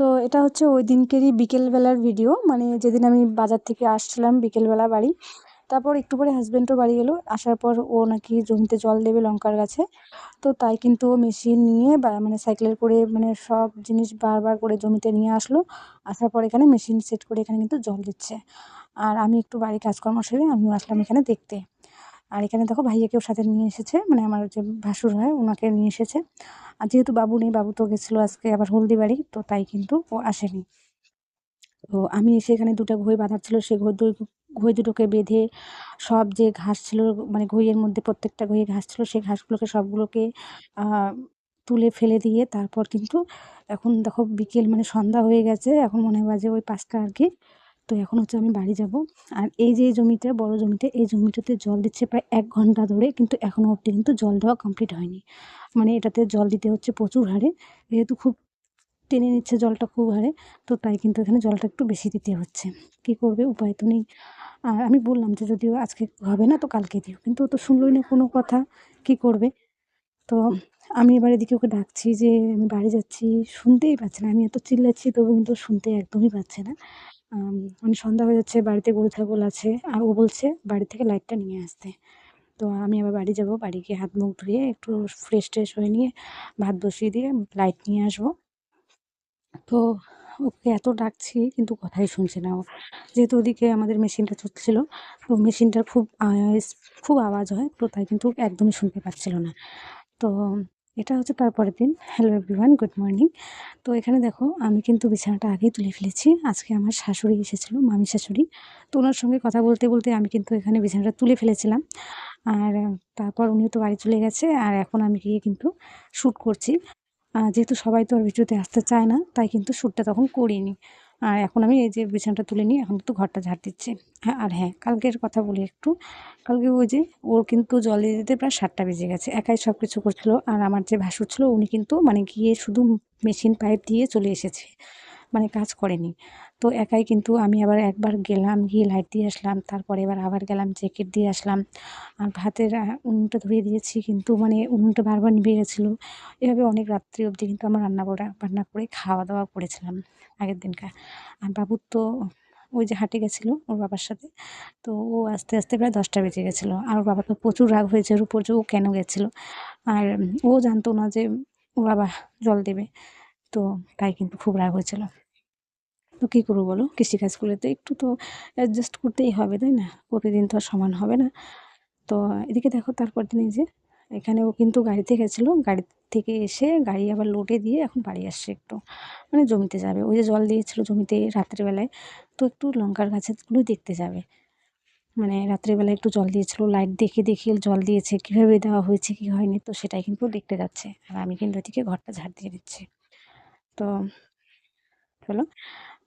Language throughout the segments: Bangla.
তো এটা হচ্ছে ওই দিনকেরই বিকেলবেলার ভিডিও মানে যেদিন আমি বাজার থেকে আসছিলাম বিকেলবেলা বাড়ি। তারপর একটু পরে হাজব্যান্ডও বাড়ি এলো, আসার পর ও নাকি জমিতে জল দেবে লঙ্কার গাছে। তো তাই কিন্তু ও মেশিন নিয়ে বা মানে সাইকেলের করে মানে সব জিনিস বারবার করে জমিতে নিয়ে আসলো। আসার পর এখানে মেশিন সেট করে এখানে কিন্তু জল দিচ্ছে। আর আমি একটু বাড়ির কাজকর্ম সেরে আমিও আসলাম এখানে দেখতে। আর এখানে দেখো ভাইয়াকেও সাথে নিয়ে এসেছে মানে আমার যে ভাসুর হয় ওনাকে নিয়ে এসেছে। আর যেহেতু বাবু নেই, বাবু তো গেছিল আজকে আবার হলদি বাড়ি, তো তাই কিন্তু ও আসেনি। তো আমি এসে এখানে দুটো ঘই বাঁধার ছিল সেই ঘই দুই, ঘই দুটোকে বেঁধে সব যে ঘাস ছিল মানে ঘইয়ের মধ্যে প্রত্যেকটা ঘইয়ে ঘাস ছিল সেই ঘাসগুলোকে সবগুলোকে তুলে ফেলে দিয়ে তারপর কিন্তু এখন দেখো বিকেল মানে সন্ধ্যা হয়ে গেছে, এখন মনে হয় বাজে ওই পাঁচটা আর কি। তো এখন হচ্ছে আমি বাড়ি যাব। আর এই যে জমিটা, বড় জমিতে এই জমিটাতে জল দিচ্ছে প্রায় এক ঘণ্টা ধরে, কিন্তু এখনও অবধি কিন্তু জল দেওয়া কমপ্লিট হয়নি। মানে এটাতে জল দিতে হচ্ছে প্রচুর হারে, যেহেতু খুব টেনে নিচ্ছে জলটা খুব হারে, তো তাই কিন্তু এখানে জলটা একটু বেশি দিতে হচ্ছে। কী করবে? উপায় তো নেই। আর আমি বললাম যে যদিও আজকে হবে না, তো কালকে দিও। কিন্তু ও তো শুনলই না কোনো কথা, কী করবে? তো আমি এবার এদিকে ওকে ডাকছি যে, আমি বাড়ি যাচ্ছি, শুনতেই পাচ্ছে না। আমি এত চিল্লাচ্ছি, তবু কিন্তু শুনতে একদমই পাচ্ছে না। মানে সন্ধ্যা হয়ে যাচ্ছে, বাড়িতে গরু ছাগল আছে। আর ও বলছে, বাড়ি থেকে লাইটটা নিয়ে আসতে। তো আমি আবার বাড়ি যাব, বাড়ি গিয়ে হাত মুখ ধুয়ে একটু ফ্রেশ ট্রেশ হয়ে নিয়ে ভাত বসিয়ে দিয়ে লাইট নিয়ে আসব। তো ওকে এত ডাকছি, কিন্তু কথাই শুনছে না ও। যেহেতু ওদিকে আমাদের মেশিনটা চলছিল, তো মেশিনটার খুব খুব আওয়াজ হয়, তো তাই কিন্তু একদমই শুনতে পাচ্ছিল না। তো এটা হচ্ছে তারপরের দিন। হ্যালো এভরিওয়ান গুড মর্নিং তো এখানে দেখো, আমি কিন্তু বিছানাটা আগেই তুলে ফেলেছি। আজকে আমার শাশুড়ি এসেছিল, মামি শাশুড়ি। তো ওনার সঙ্গে কথা বলতে বলতে আমি কিন্তু এখানে বিছানাটা তুলে ফেলেছিলাম। আর তারপর উনিও তো বাড়ি চলে গেছে। আর এখন আমি গিয়ে কিন্তু শ্যুট করছি। যেহেতু সবাই তো আর ভিডিওতে আসতে চায় না, তাই কিন্তু শ্যুটটা তখন করিনি। আর এখন আমি এই যে বিছানাটা তুলে নিই এখন তো ঘরটা ঝাড় দিচ্ছি। হ্যাঁ আর হ্যাঁ কালকের কথা বলি একটু। কালকে ওই যে ওর কিন্তু জল দিয়ে দিতে প্রায় সাতটা বেজে গেছে, একাই সব কিছু করছিল। আর আমার যে ভাসুর ছিল, উনি কিন্তু মানে গিয়ে শুধু মেশিন পাইপ দিয়ে চলে এসেছে মানে কাজ করেনি। তো একাই কিন্তু আমি আবার একবার গেলাম, গিয়ে লাইট দিয়ে আসলাম, তারপরে এবার আবার গেলাম জ্যাকেট দিয়ে আসলাম। আর ভাতের উনুনটা ধরিয়ে দিয়েছি কিন্তু মানে উনুনটা বারবার নিভে গেছিল। এভাবে অনেক রাত্রি অবধি কিন্তু আমরা রান্না করা রান্না করে খাওয়া দাওয়া করেছিলাম আগের দিনকার। আর বাবুর তো ওই যে হাঁটে গেছিল ওর বাবার সাথে, তো ও আস্তে আস্তে প্রায় দশটা বেজে গেছিল। আর ওর বাবা তো প্রচুর রাগ হয়েছে, ওর উপর যে ও কেন গেছিল? আর ও জানতো না যে ওর বাবা জল দেবে, তো তাই কিন্তু খুব রাগ হয়েছিল। তো কী করব বলো? কৃষিকাজগুলোতে একটু তো অ্যাডজাস্ট করতেই হবে, তাই না? প্রতিদিন তো আর সমান হবে না। তো এদিকে দেখো তারপর দিন যে এখানে ও কিন্তু গাড়িতে গেছিল। গাড়ি থেকে এসে গাড়ি আবার লোডে দিয়ে এখন বাড়ি আসছে একটু। মানে জমিতে যাবে। ওই যে জল দিয়েছিলো জমিতে রাত্রিবেলায় তো একটু লঙ্কার গাছেরগুলোই দেখতে যাবে। মানে রাত্রিবেলায় একটু জল দিয়েছিলো। লাইট দেখে দেখে জল দিয়েছে। কীভাবে দেওয়া হয়েছে, কী হয়নি, তো সেটাই কিন্তু দেখতে যাচ্ছে। আর আমি কিন্তু এদিকে ঘরটা ঝাড় দিয়ে দিচ্ছি। তো চলো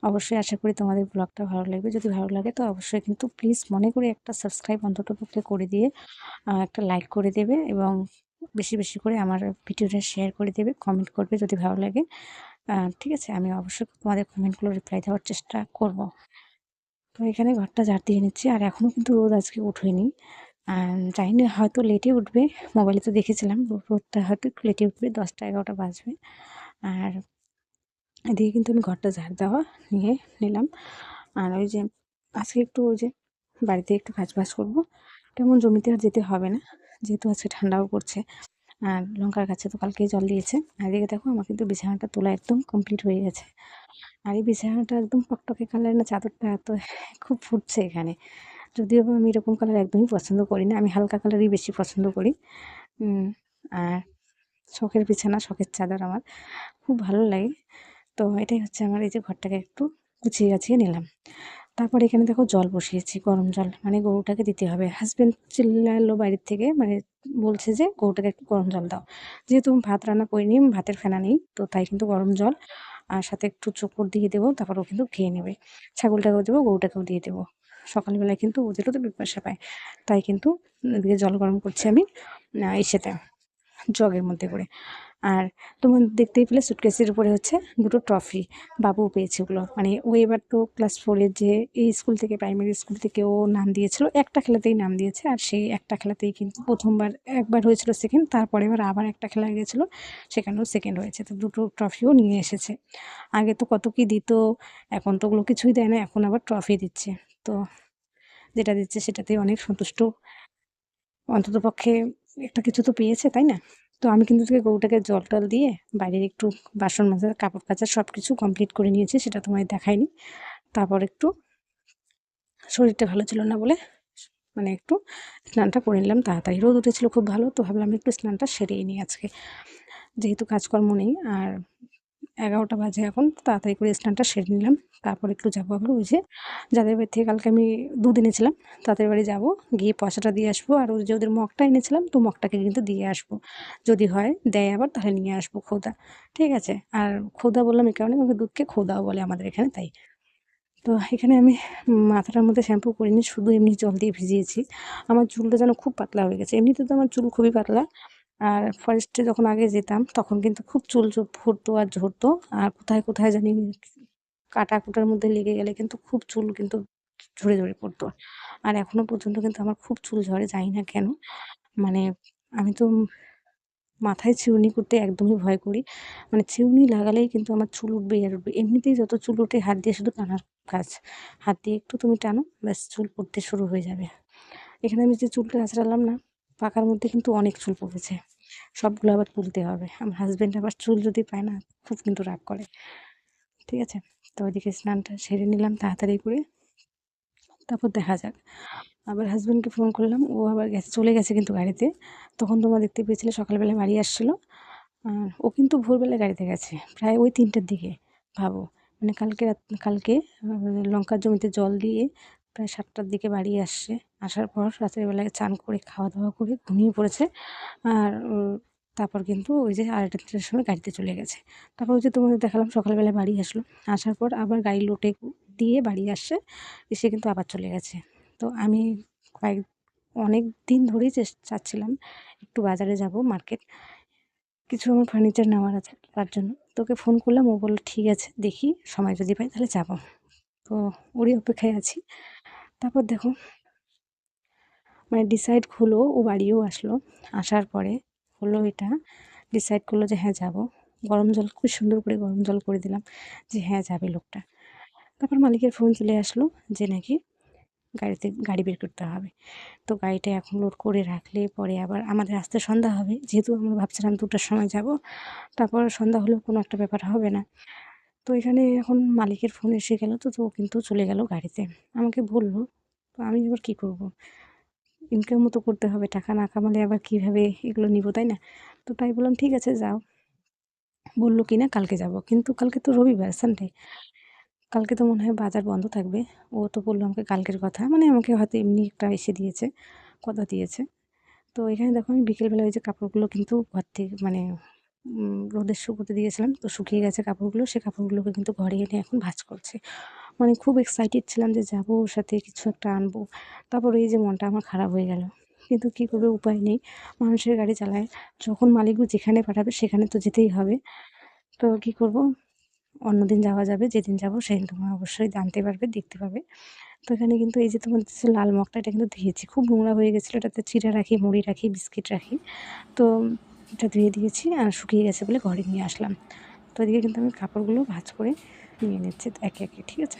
অবশ্যই আশা করি তোমাদের ব্লগটা ভালো লাগবে। যদি ভালো লাগে তো অবশ্যই কিন্তু প্লিজ মনে করে একটা সাবস্ক্রাইব অন্তত পক্ষে করে দিয়ে একটা লাইক করে দেবে এবং বেশি বেশি করে আমার ভিডিওটা শেয়ার করে দেবে কমেন্ট করবে যদি ভালো লাগে। ঠিক আছে, আমি অবশ্যই তোমাদের কমেন্টগুলো রিপ্লাই দেওয়ার চেষ্টা করব। তো এখানে ঘরটা ঝাড় দিয়ে নিচ্ছি আর এখনও কিন্তু রোদ আজকে উঠেনি। জানি না, হয়তো লেটে উঠবে। মোবাইলে তো দেখেছিলাম, রোদটা হয়তো একটু লেটে উঠবে, দশটা এগারোটা বাজবে। আর এদিকে কিন্তু আমি ঘরটা ঝাড় দেওয়া নিয়ে নিলাম। আর ওই যে আজকে একটু ওই যে বাড়িতে একটু কাজ বাজ করব। তেমন জমিতে আর যেতে হবে না, যেহেতু আজকে ঠান্ডাও পড়ছে। আর লঙ্কার গাছে তো কালকেই জল দিয়েছে। আর এদিকে দেখো আমার কিন্তু বিছানাটা তোলা একদম কমপ্লিট হয়ে গেছে। আর এই বিছানাটা একদম টকটকে কালার না, চাদরটা এত খুব ফুটছে এখানে। যদিও আমি এরকম কালার একদমই পছন্দ করি না, আমি হালকা কালারই বেশি পছন্দ করি। আর শখের বিছানা, শখের চাদর আমার। খুব ভালো লাগে। তো এটাই হচ্ছে আমার এই যে ঘরটাকে একটু গুছিয়ে গাছিয়ে নিলাম। তারপর এখানে দেখো জল বসিয়েছি, গরম জল। মানে গরুটাকে দিতে হবে। হাজব্যান্ড চিল্লালো বাড়ির থেকে মানে বলছে যে, গরুটাকে একটু গরম জল দাও। যেহেতু ভাত রান্না করিনি ভাতের ফেনা নেই, তো তাই কিন্তু গরম জল। আর সাথে একটু চোকর দিয়ে দেবো, তারপর ও কিন্তু খেয়ে নেবে। ছাগলটাকেও দেবো, গরুটাকেও দিয়ে দেবো। সকালবেলায় কিন্তু ওদেরও তো বিপাশা পায়, তাই কিন্তু এদিকে জল গরম করছি আমি ইসেতে, জগের মধ্যে করে। আর তোমার দেখতেই পেলে সুটকেসের উপরে হচ্ছে দুটো ট্রফি বাবু পেয়েছে ওগুলো। মানে ও এবার তো ক্লাস ফোরের যে এই স্কুল থেকে প্রাইমারি স্কুল থেকে ও নাম দিয়েছিল, একটা খেলাতেই নাম দিয়েছে আর সেই একটা খেলাতেই কিন্তু প্রথমবার একবার হয়েছিল সেকেন্ড তারপরে এবার আবার একটা খেলা গেছিল সেখানেও সেকেন্ড হয়েছে। তো দুটো ট্রফিও নিয়ে এসেছে। আগে তো কত কি দিত, এখন তো ওগুলো কিছুই দেয় না, এখন আবার ট্রফি দিচ্ছে। তো যেটা দিচ্ছে সেটাতেই অনেক সন্তুষ্ট। অন্ততপক্ষে একটা কিছু তো পেয়েছে, তাই না? তো আমি কিন্তু থেকে গরুটাকে জল টল দিয়ে বাইরের একটু বাসন মাজা, কাপড় কাচা সব কিছু কমপ্লিট করে নিয়েছি, সেটা তোমায় দেখায়নি তারপর একটু শরীরটা ভালো ছিল না বলে মানে একটু স্নানটা করে নিলাম। তাড়াতাড়ি রোদ উঠেছিল খুব ভালো, তো ভাবলাম একটু স্নানটা সেরেই নিই আজকে। যেহেতু কাজকর্ম নেই, আর এগারোটা বাজে এখন তাড়াতাড়ি করে স্নানটা সেরে নিলাম। তারপর একটু যাব আবার ওই যে যাদের বাড়ি থেকে কালকে আমি দুধ এনেছিলাম, তাদের বাড়ি যাব। গিয়ে পয়সাটা দিয়ে আসব। আর ওই যে ওদের মগটা এনেছিলাম, তো মগটাকে কিন্তু দিয়ে আসব। যদি হয়, দেয় আবার, তাহলে নিয়ে আসব খোদা। ঠিক আছে? আর খোদা বললাম এই কারণে আমাকে দুধকে খোদাও বলে আমাদের এখানে, তাই। তো এখানে আমি মাথাটার মধ্যে শ্যাম্পু করিনি, শুধু এমনি জল দিয়ে ভিজিয়েছি। আমার চুলটা যেন খুব পাতলা হয়ে গেছে। এমনিতে তো আমার চুল খুবই পাতলা। আর ফরেস্টে যখন আগে যেতাম, তখন কিন্তু খুব চুল ফুটতো আর ঝরতো। আর কোথায় কোথায় জানি কাটা কুটার মধ্যে লেগে গেলে কিন্তু খুব চুল কিন্তু ঝরে ঝরে পড়তো। আর এখনও পর্যন্ত কিন্তু আমার খুব চুল ঝরে যাই না কেন। মানে আমি তো মাথায় চিরুনি করতে একদমই ভয় করি। মানে চিরুনি লাগালেই কিন্তু আমার চুল উঠবে আর উঠবে। এমনিতেই যত চুল ওঠে হাত দিয়ে শুধু টানার কাজ। হাত দিয়ে একটু তুমি টানো, ব্যাস চুল পড়তে শুরু হয়ে যাবে। এখানে আমি যে চুলটা আঁচড়ালাম না পাকার মধ্যে কিন্তু অনেক চুল পড়েছে। সবগুলো আবার তুলতে হবে। আমার হাজব্যান্ড আবার চুল যদি পায় না, খুব কিন্তু রাগ করে। ঠিক আছে? তো ওইদিকে স্নানটা সেরে নিলাম তাড়াতাড়ি করে। তারপর দেখা যাক। আবার হাজব্যান্ডকে ফোন করলাম, ও আবার গেছে, চলে গেছে কিন্তু গাড়িতে। তখন তোমরা দেখতে পেয়েছিলে সকালবেলা বাড়ি আসছিল। ও কিন্তু ভোরবেলা গাড়িতে গেছে। প্রায় ওই তিনটের দিকে, ভাবো। মানে কালকে কালকে লঙ্কার জমিতে জল দিয়ে প্রায় সাতটার দিকে বাড়ি আসছে। আসার পর রাতের বেলায় চান করে খাওয়া দাওয়া করে ঘুমিয়ে পড়েছে। আর তারপর কিন্তু ওই যে আড়াইটার সময় গাড়িতে চলে গেছে। তারপর ওই যে তোমাদের দেখালাম সকালবেলা বাড়ি আসলো। আসার পর আবার গাড়ি লোটে দিয়ে বাড়ি আসছে, এসে কিন্তু আবার চলে গেছে। তো আমি কয়েক, অনেক দিন ধরেই চাচ্ছিলাম একটু বাজারে যাব, মার্কেট। কিছু আমার ফার্নিচার নেওয়ার আছে তার জন্য। তোকে ফোন করলাম, ও বলল, ঠিক আছে, দেখি, সময় যদি পাই তাহলে যাব। তো ওরই অপেক্ষায় আছি। তারপর দেখো মানে ডিসাইড হলো ও বাড়িও আসলো। আসার পরে হলো এটা ডিসাইড করল যে হ্যাঁ যাব। গরম জল, খুব সুন্দর করে গরম জল করে দিলাম যে হ্যাঁ যাবে লোকটা। তারপর মালিকের ফোন চলে আসলো যে নাকি গাড়িতে, গাড়ি বের করতে হবে। তো গাড়িটা এখন লোড করে রাখলে পরে আবার আমাদের আসতে সন্ধ্যা হবে। যেহেতু আমরা ভাবছিলাম দুটার সময় যাব, তারপর সন্ধ্যা হলেও কোনো একটা ব্যাপার হবে না। তো এখানে এখন মালিকের ফোন এসে গেল, তো তো কিন্তু চলে গেল গাড়িতে। আমাকে বলল, তো আমি এবার কী করব? ইনকামও তো করতে হবে, টাকা না কামালে আবার কীভাবে এগুলো নিব, তাই না? তো তাই বললাম, ঠিক আছে, যাও। বলল, কি না, কালকে যাব। কিন্তু কালকে তো রবিবার সানডে কালকে তো মনে হয় বাজার বন্ধ থাকবে। ও তো বলল, আমাকে কালকের কথা। মানে আমাকে হয়তো এমনি একটা এসে দিয়েছে, কথা দিয়েছে। তো এখানে দেখো আমি বিকেলবেলা ওই যে কাপড়গুলো কিন্তু ঘর থেকে মানে রোদের শুকোতে দিয়েছিলাম। তো শুকিয়ে গেছে কাপড়গুলো। সে কাপড়গুলোকে কিন্তু ঘরে এনে এখন ভাজ করছে। মানে খুব এক্সাইটেড ছিলাম যে যাব, ওর সাথে কিছু একটা আনব। তারপর এই যে মনটা আমার খারাপ হয়ে গেল। কিন্তু কী করবে, উপায় নেই। মানুষের গাড়ি চালায়। যখন মালিকও যেখানে পাঠাবে, সেখানে তো যেতেই হবে। তো কী করব? অন্যদিন যাওয়া যাবে। যেদিন যাব, সেদিন তোমরা অবশ্যই জানতে পারবে, দেখতে পাবে। তো এখানে কিন্তু এই যে তোমাদের যে লাল মগটা, এটা কিন্তু ধুয়েছি। খুব নোংরা হয়ে গেছিল। এটাতে চিড়া রাখি, মুড়ি রাখি, বিস্কিট রাখি। তো এটা ধুয়ে দিয়েছি আর শুকিয়ে গেছে বলে ঘরে নিয়ে আসলাম। তো এদিকে কিন্তু আমি কাপড়গুলো ভাজ করে নিয়ে নিচ্ছি একে একে, ঠিক আছে?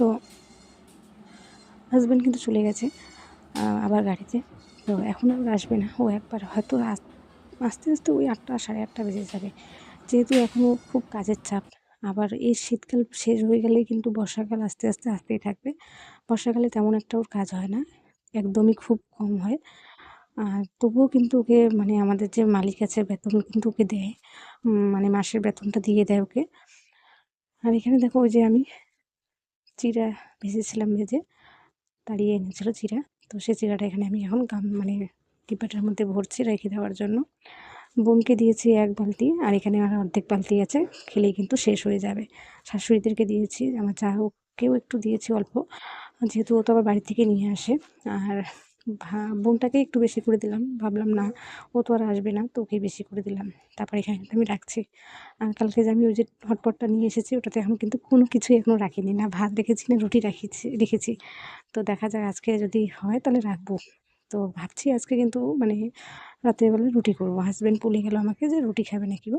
তো হাজব্যান্ড কিন্তু চলে গেছে আবার গাড়িতে। তো এখন আর আসবে না, ও একবার হয়তো আস্তে আস্তে ওই আটটা, সাড়ে আটটা বেজে যাবে। যেহেতু এখনও খুব কাজের চাপ, আবার এই শীতকাল শেষ হয়ে গেলেই কিন্তু বর্ষাকাল আস্তে আস্তে আসতেই থাকবে। বর্ষাকালে তেমন একটা ওর কাজ হয় না, একদমই খুব কম হয়। আর তবুও কিন্তু ওকে মানে আমাদের যে মালিক আছে বেতন কিন্তু ওকে দেয়। মানে মাসের বেতনটা দিয়ে দেয় ওকে। আর এখানে দেখো ওই যে আমি চিরা ভেজেছিলাম ভেজে তাড়িয়ে এনেছিলো চিরা। তো সে চিরাটা এখানে আমি এখন গাম মানে ডিব্বাটার মধ্যে ভরছি রেখে দেওয়ার জন্য। বোনকে দিয়েছি এক বালতি আর এখানে আর অর্ধেক বালতি আছে, খেলেই কিন্তু শেষ হয়ে যাবে। শাশুড়িদেরকে দিয়েছি, আমার চা ওকেও একটু দিয়েছি অল্প। যেহেতু ও তো আবার বাড়ি থেকে নিয়ে আসে, আর বোনটাকে একটু বেশি করে দিলাম। ভাবলাম, না, ও তো আর আসবে না, তো ওকেই বেশি করে দিলাম। তারপর এখানে আমি রাখছি। আর কালকে যে আমি ওই যে হটপটটা নিয়ে এসেছি, ওটাতে এখন কিন্তু কোনো কিছুই এখনও রাখিনি না। ভাত রেখেছি না, রুটি রাখিছি, রেখেছি। তো দেখা যাক আজকে যদি হয়, তাহলে রাখব। তো ভাবছি আজকে কিন্তু মানে রাত্রেবেলা রুটি করব। হাজব্যান্ড বলে গেলো আমাকে যে, রুটি খাবে নাকি ও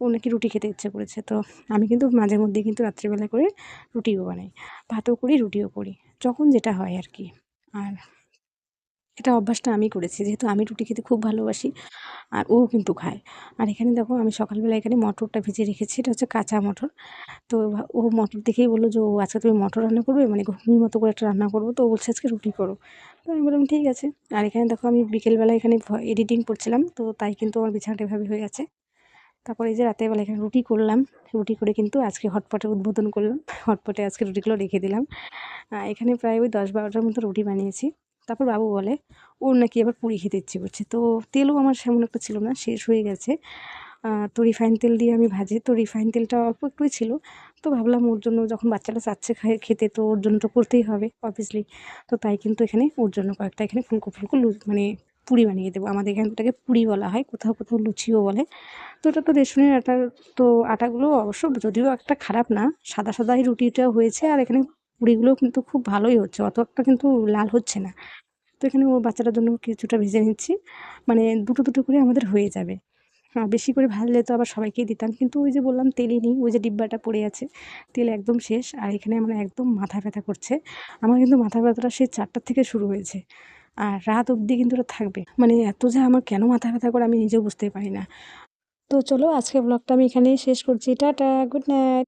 ও নাকি রুটি খেতে ইচ্ছে করেছে। তো আমি কিন্তু মাঝে মধ্যে কিন্তু রাত্রিবেলা করে রুটিও বানাই। ভাতও করি, রুটিও করি। যখন যেটা হয় আর কি। আর এটা অভ্যাসটা আমি করেছি। যেহেতু আমি রুটি খেতে খুব ভালোবাসি, আর ও কিন্তু খায়। আর এখানে দেখো, আমি সকালবেলা এখানে মটরটা ভিজে রেখেছি, এটা হচ্ছে কাঁচা মটর। তো ও মটর দেখেই বলল যে, ও, আজকে তুমি মটর রান্না করবে? মানে ঘুগনির মতো করে একটা রান্না করব। তো ও বলছে, আজকে রুটি করো। তো আমি বললাম, ঠিক আছে। আর এখানে দেখো, আমি বিকেলবেলা এখানে এডিটিং করছিলাম। তো তাই কিন্তু আমার বিছানাটা এভাবে হয়ে আছে তারপরে এই যে রাতের বেলা এখানে রুটি করলাম। রুটি করে কিন্তু আজকে হটপটে উদ্বোধন করলাম। হটপটে আজকে রুটিগুলো রেখে দিলাম। এখানে প্রায় ওই দশ বারোটার মতো রুটি বানিয়েছি। তারপর বাবু বলে, ওর নাকি আবার পুরি খেতে ইচ্ছে করছে। তো তেলও আমার সেমন একটা ছিল না, শেষ হয়ে গেছে। তো রিফাইন তেল দিয়ে আমি ভাজি। তো রিফাইন তেলটা অল্প একটুই ছিল। তো ভাবলাম ওর জন্য যখন বাচ্চাটা চাচ্ছে খায় খেতে, তো ওর জন্য তো করতেই হবে অবভিয়াসলি তো তাই কিন্তু এখানে ওর জন্য কয়েকটা এখানে ফুলকো ফুলকো মানে পুরি বানিয়ে দেবো। আমাদের এখানে ওটাকে পুরি বলা হয়, কোথাও কোথাও লুচিও বলে। তো ওটা তো রেশনের আটার, তো আটাগুলো অবশ্য যদিও একটা খারাপ না, সাদা সাদাই রুটিটাও হয়েছে। আর এখানে পুরিগুলোও কিন্তু খুব ভালোই হচ্ছে অত একটা কিন্তু লাল হচ্ছে না। তো এখানে ও বাচ্চাটার জন্য কিছুটা ভেজে নিচ্ছি মানে দুটো দুটো করে আমাদের হয়ে যাবে। বেশি করে ভাজলে তো আবার সবাইকেই দিতাম, কিন্তু ওই যে বললাম তেলই নেই, ওই যে ডিব্বাটা পড়ে আছে, তেল একদম শেষ, আর এখানে আমার একদম মাথা ব্যথা করছে। আমার কিন্তু মাথা ব্যথাটা সেই চারটার থেকে শুরু হয়েছে, আর রাত অবধি কিন্তু ওটা থাকবে। মানে এত যে আমার কেন মাথা ব্যথা করে আমি নিজেও বুঝতে পারি না। তো চলো আজকে ব্লগটা আমি এখানেই শেষ করছি, টাটা গুড নাইট